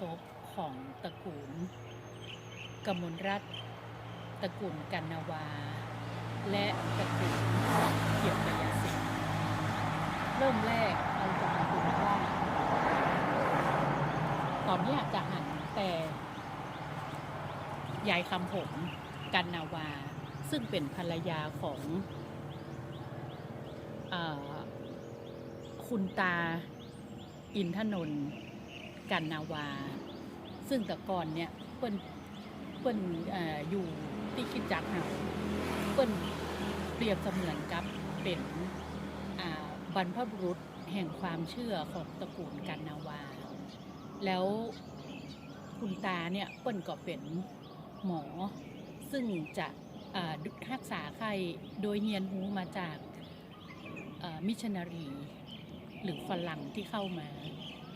ศพของตระกูลกมลรัตตระกูลกันนาวา และตระกูลเกี่ยวกับยาเสพติเริ่มแรกเราจะมาดูว่าตอนนี้อยจะหันแต่ยายคำผมกันนาวา ซึ่งเป็นภรรยาของอคุณตาอินทนนท์ กันนาวา ซึ่งแต่ก่อนเนี่ยเปิ้นเปิ้นออยู่ที่คิดจักเฮาเปิ้นเปรียบเสมือนกับเป็นบรรพบุรุษแห่งความเชื่อของตระกูลกันนาวา แล้วคุณตาเนี่ยเปิ้นก็เป็นหมอ ซึ่งจะรักษาไข้โดยเฮียนหูมาจากมิชชันนารี หรือฝรั่งที่เข้ามา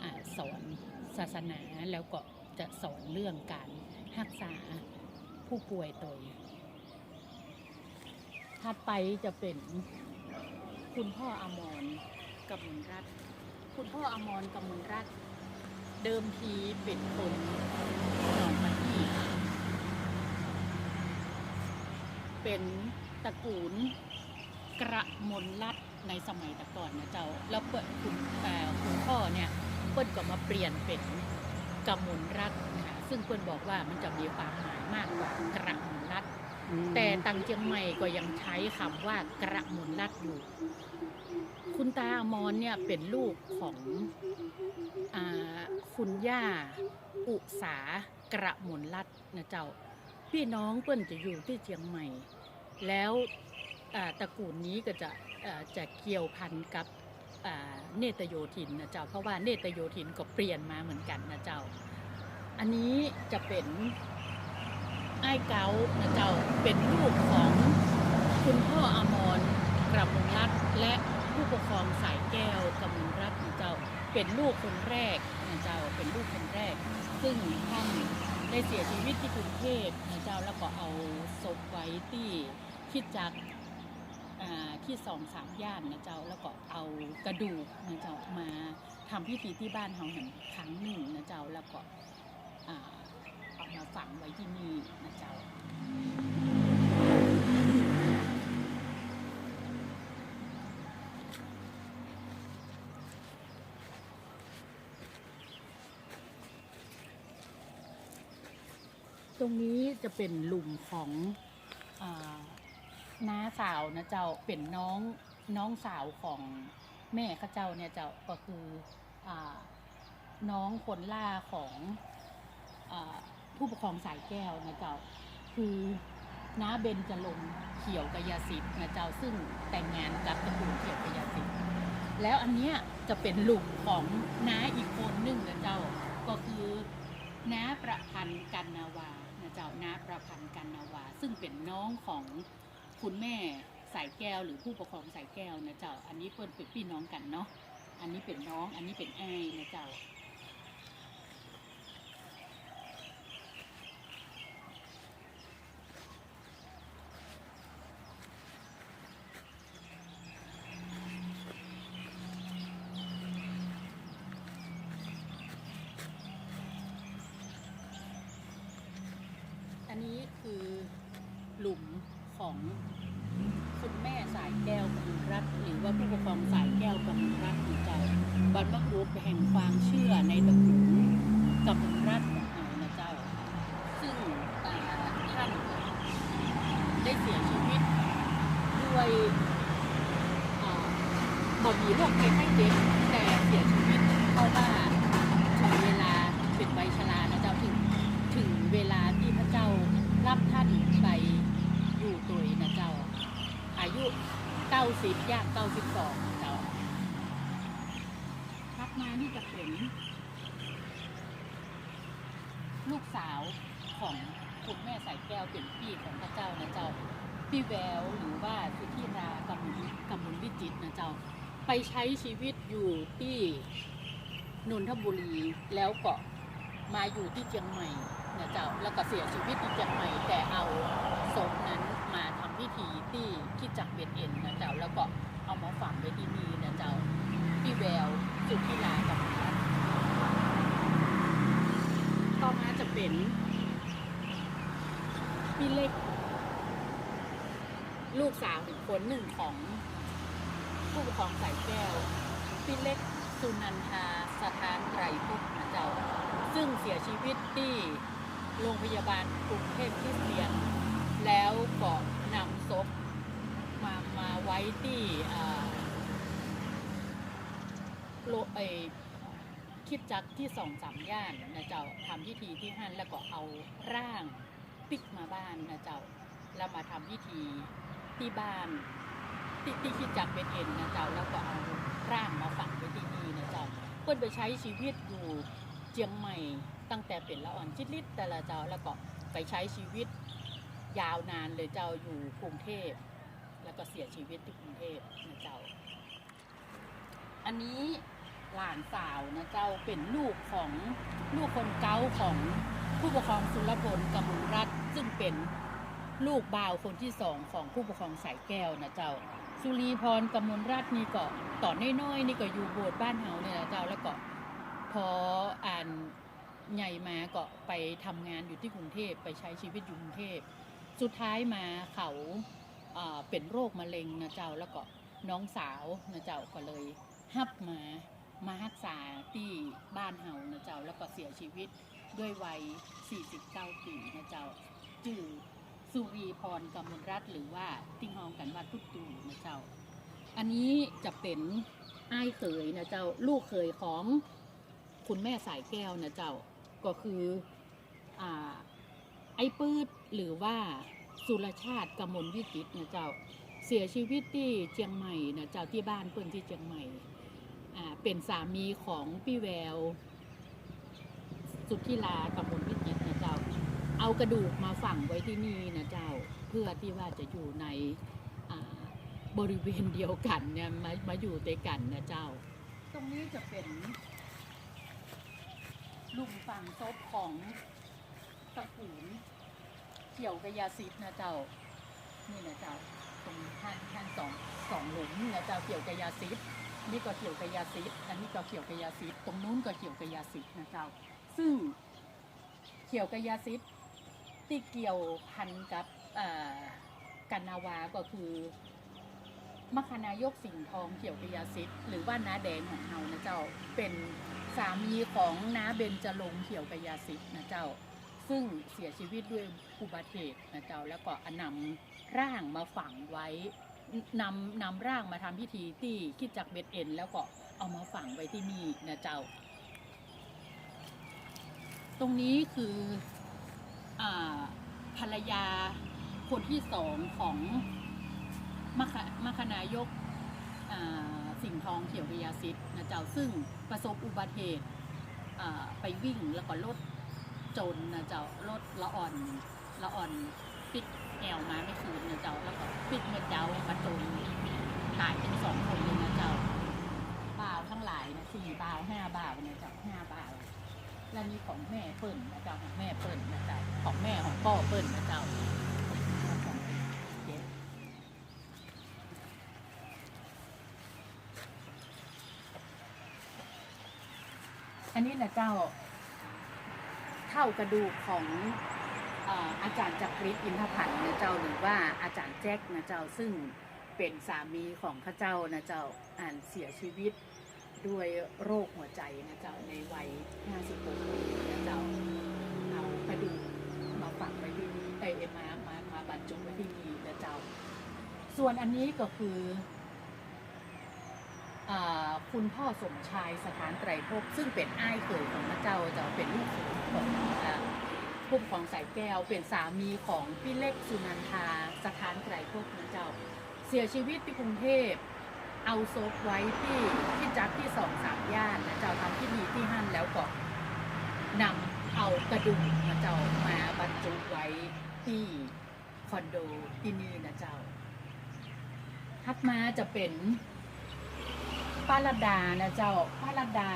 อาสอน ศาสนาแล้วก็จะสอนเรื่องการรักษาผู้ป่วยตัวถัดไปจะเป็นคุณพ่ออมรกมลรัตน์คุณพ่ออมรกมลรัตน์เดิมทีเป็นคนหนองมะนีเป็นตระกูลกระมลรัตน์ในสมัยแต่ก่อนนะเจ้า แล้วเปิดคุณเอ่อคุณพ่อเนี่ย เปิ้ลก็มาเปลี่ยนเป็นกมลรัตน์นะคะซึ่งเปิ้ลบอกว่ามันจะมีความหมายมากกว่ากระมลรัตน์แต่ตังเชียงใหม่ก็ยังใช้คำว่ากระมลรัตน์อยู่ คุณตาอมรเนี่ยเป็นลูกของอคุณย่าอุสากระมลรัตน์นะเจ้า พี่น้องเปิ้นจะอยู่ที่เชียงใหม่ แล้วตระกูลนี้ก็จะจะเกี่ยวพันกับ เนตโยธินนะเจ้าเพราะว่าเนตโยธินก็เปลี่ยนมาเหมือนกันนะเจ้า อันนี้จะเป็นไอ้เกานะเจ้าเป็นลูกของคุณพ่ออมรกระมลรัตและผู้ปกครองสายแก้วกำมลรัตนะเจ้าเป็นลูกคนแรกนะเจ้าเป็นลูกคนแรก ซึ่งท่านได้เสียชีวิตที่กรุงเทพนะเจ้าแล้วก็เอาศพไว้ที่คิดจัก ที่สองสามย่านนะเจ้าแล้วก็เอากระดูกนะเจ้ามาทำพิธีที่บ้านเฮาเห็นครั้งหนึ่งนะเจ้าแล้วก็เอามาฝังไว้ที่นี่นะเจ้าตรงนี้จะเป็นหลุมของอ น้าสาวนะเจ้าเป็นน้องน้องสาวของแม่ข้าเจ้าเนี่ยเจ้าก็คืออน้องคนล่าของอผู้ปกครองสายแก้วนะเจ้าคือน้าเบนจะลงเขียวกายสิทธิ์นะเจ้าซึ่งแต่งงานกับตระกูลเขียวกายสิทธิ์แล้วอันเนี้ยจะเป็นลุมของน้าอีกคนหนึ่งนะเจ้าก็คือน้าประพันธ์กันนาวานะเจ้าน้าประพันธ์กันนาวา ซึ่งเป็นน้องของ คุณแม่สายแก้วหรือผู้ปกครองสายแก้วนะเจ้า อันนี้เพิ่นเป็นพี่น้องกันเนาะ อันนี้เป็นน้อง อันนี้เป็นไอ้นะเจ้า อันนี้คือหลุมของคุณแม่สายแก้วกำมลรัตน์หรือ ว่าผู้ปกครองสายแก้วกำมลรัตน์นะเจ้าบรรพบุรุษแห่งความเชื่อในตระกูลกำมลรัตน์ของเรานะเจ้า ซึ่งอ่ท่านได้เสียชีวิตด้วยบ่มีโรคภัยไข้เจ็บแต่เสียชีวิตเพราะว่าถึงเวลาเป็นใบชรานะเจ้าถึงถึงเวลาที่พระเจ้ารับท่านไปอยู่ตัวนะเจ้าอายุ เก้าสิบย่างเก้าสิบสองเจ้าทักมานี่จะเป็น ลูกสาวของคุณแม่สายแก้วเป็นพี่ของพระเจ้านะเจ้าพี่แววหรือว่าสุธิรากำมลกำมุลวิจิตนะเจ้า ไปใช้ชีวิตอยู่ที่นนทบุรีแล้วก็มาอยู่ที่เชียงใหม่นะเจ้าแล้วก็เสียชีวิตที่เชียงใหม่แต่เอาศพนั้น พิธีที่คิดจักเวียดเอ็นนะเจ้าแล้วก็เอามาฝังไว้ที่นี่นะเจ้าพี่แววจุดที่ลากับต่อมาจะเป็นพี่เล็ก ลูกสาวอีกคนหนึ่งของผู้ปกครองสายแก้วพี่เล็กสุนันทาสถานไตรภพนะเจ้า ซึ่งเสียชีวิตที่โรงพยาบาลกรุงเทพคริสเตียน แล้วก่อำศพมามาไว้ที่อ่าโลไอคิดจักที่สองสามย่านนะเจ้าทำพิธีที่หั่นแล้วก็เอาร่างปิกมาบ้านนะเจ้าแล้วมาทำพิธีที่บ้านที่ที่คิดจักเป็นเอ็นนะเจ้าแล้วก็เอาร่างมาฝังไว้ที่นี่นะเจ้าเพิ่นไปใช้ชีวิตอยู่เจียงใหม่ตั้งแต่เป็นละอ่อนชิดลิดแต่ละเจ้าแล้วก็ไปใช้ชีวิต ยาวนานเลยเจ้าอยู่กรุงเทพ แล้วก็เสียชีวิตที่กรุงเทพนะเจ้า อันนี้หลานสาวนะเจ้าเป็นลูกของลูกคนเก้าของผู้ปกครองสุรพลกมลรัตซึ่งเป็นลูกบ่าวคนที่สองของผู้ปกครองสายแก้วนะเจ้า สุรีพรกมลรัตนี่ก็ต่อน้อยๆนี่ก็อยู่โบสถ์บ้านเฮาเนี่ยนะเจ้าแล้วก็พออ่านใหญ่มาก็ไปทำงานอยู่ที่กรุงเทพไปใช้ชีวิตอยู่กรุงเทพ สุดท้ายมาเขาเป็นโรคมะเร็งนะเจ้าแล้วก็น้องสาวนะเจ้าก็เลยฮับมามารักษาที่บ้านเฮานะเจ้าแล้วก็เสียชีวิตด้วยวัย 49 ปีนะเจ้าจื่อสุรีพรกมลรัตน์หรือว่าติ้งฮองกันว่าตุ๊ตูนะเจ้า อันนี้จะเป็นอ้ายเขยนะเจ้าลูกเขยของคุณแม่สายแก้วนะเจ้าก็คืออ่า ไอ้ปืดหรือว่าสุรชาติกมลวิจิตนะเจ้าเสียชีวิตที่เชียงใหม่นะเจ้าที่บ้านเปิ้นที่เชียงใหม่อ่าเป็นสามีของพี่แวว สุทธิลากมลวิจิตนะเจ้าเอากระดูกมาฝังไว้ที่นี่นะเจ้าเพื่อที่ว่าจะอยู่ในบริเวณเดียวกันเนี่ยมามาอยู่ด้วยกันนะเจ้า ตรงนี้จะเป็นหลุมฝังศพของ ตระกูลเขียวกบยาซิดนะเจ้า นี่นะเจ้าตรงท่านท่านสองสองหลุมนี่นะเจ้าเขียวกบยาซิดนี่ก็เขียวกบยาซิดอันนี้ก็เขียวกบยาซิดตรงนู้นก็เขียวกบยาซิดนะเจ้า ซึ่งเขียวกบยาซิดที่เกี่ยวพันกับกันนาวาก็คือมคณายกสิงห์ทองเขียวกยาซิดหรือว่าน้าแดงของเฮานะเจ้าเป็นสามีของน้าเบญจรงเขียวกยาซิดนะเจ้า ซึ่งเสียชีวิตด้วยอุบัติเหตุนะเจ้าแล้วก็นำร่างมาฝังไว้นำนำร่างมาทำพิธีที่คิดจากเบ็ดเอ็น แล้วก็เอามาฝังไว้ที่นี่นะเจ้า ตรงนี้คืออภรรยาคนที่สองของมคมคนายกสิงทองเขียวกบยาซิดนะเจ้าซึ่งประสบอุบัติเหตุไปวิ่งแล้วก็รถ จนนะเจ้ารถละอ่อนละอ่อนปิดแอวมาไม่คืนนะเจ้าแล้วก็ปิดเงินเจ้ามาจนตายเป็นสองคนเลยนะเจ้าบ่าวทั้งหลายนะสี่บ่าวห้าบ่าวนะเจ้าห้าบ่าวและนี่ของแม่เปิ้ลนะเจ้าของแม่เปิ้ลนะเจ้าของแม่ของพ่อเปิ้ลนะเจ้าอันนี้นะเจ้า เท่ากระดูกของอาจารย์จักริดอินทพันธ์นะเจ้าหรือว่าอาจารย์แจ็คนะเจ้าซึ่งเป็นสามีของข้าเจ้านะเจ้าอ่านเสียชีวิตด้วยโรคหัวใจนะเจ้าในวัย 56 ปีนะเจ้าเอากระดูกมาฝังไว้ที่นี่เอยมามามาบรรจุไว้ที่นี่นะเจ้า ส่วนอันนี้ก็คือ คุณพ่อสมชายสถานไตรภพซึ่งเป็นอ้ายเขยของพระเจ้าจ้าเป็นลูกเขยของผู้ปกครองสายแก้วเป็นสามีของพี่เล็กสุนันทาสถานไตรภพนะเจ้า เสียชีวิตที่กรุงเทพเอาศพไว้ที่ที่จักที่สองสามย่านนะเจ้าทำพิธีที่หั่นแล้วก็นำเอากระดูกนะเจ้ามาบรรจุไว้ที่คอนโดที่นี่นะเจ้าทัดมาจะเป็น ป้าลดานะเจ้าป้าลดา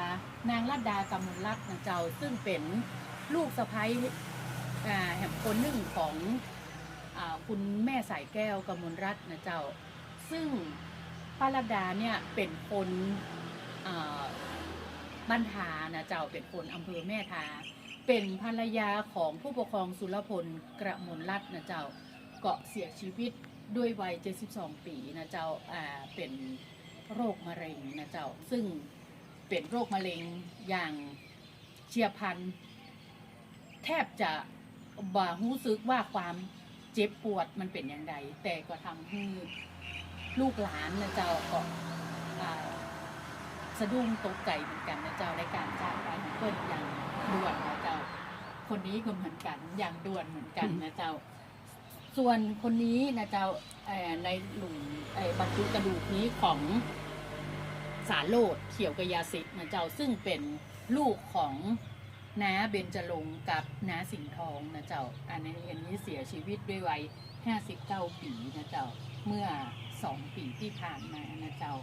นางลดากำมลรัตน์นะเจ้า ซึ่งเป็นลูกสะพ้ยแห่งคนหนึ่งของอคุณแม่สายแก้วกำมลรัตน์นะเจ้า ซึ่งป้าลดาเนี่ยเป็นคนอ่าบ้านทานะเจ้าเป็นคนอำเภอแม่ทา เป็นภรรยาของผู้ปกครองสุรพลกระมวลรัตน์นะเจ้าเก็เสียชีวิตด้วยวัย 72 ปีนะเจ้า อ่า เป็น โรคมะเร็งนะเจ้า ซึ่งเป็นโรคมะเร็งอย่างเฉียบพลัน แทบจะบ่รู้สึกว่าความเจ็บปวดมันเป็นอย่างไรแต่ก็ทำให้ลูกหลานนะเจ้าก็สะดุ้งตกใจเหมือนกันนะเจ้าในการจากไปของเปิ้ลอย่างด่วนนะเจ้า คนนี้ก็เหมือนกันอย่างด่วนเหมือนกันนะเจ้า ส่วนคนนี้นะเจ้าในหลุมเอ่อบรรจุกระดูกนี้ของสารโลดเขียวกยาสิทธิ์นะเจ้าซึ่งเป็นลูกของน้าเบญจรงกับน้าสิงห์ทองนะเจ้าอันนี้อันนี้เสียชีวิตด้วยวัย59 ปีนะเจ้าเมื่อสองปีที่ผ่านมานะเจ้า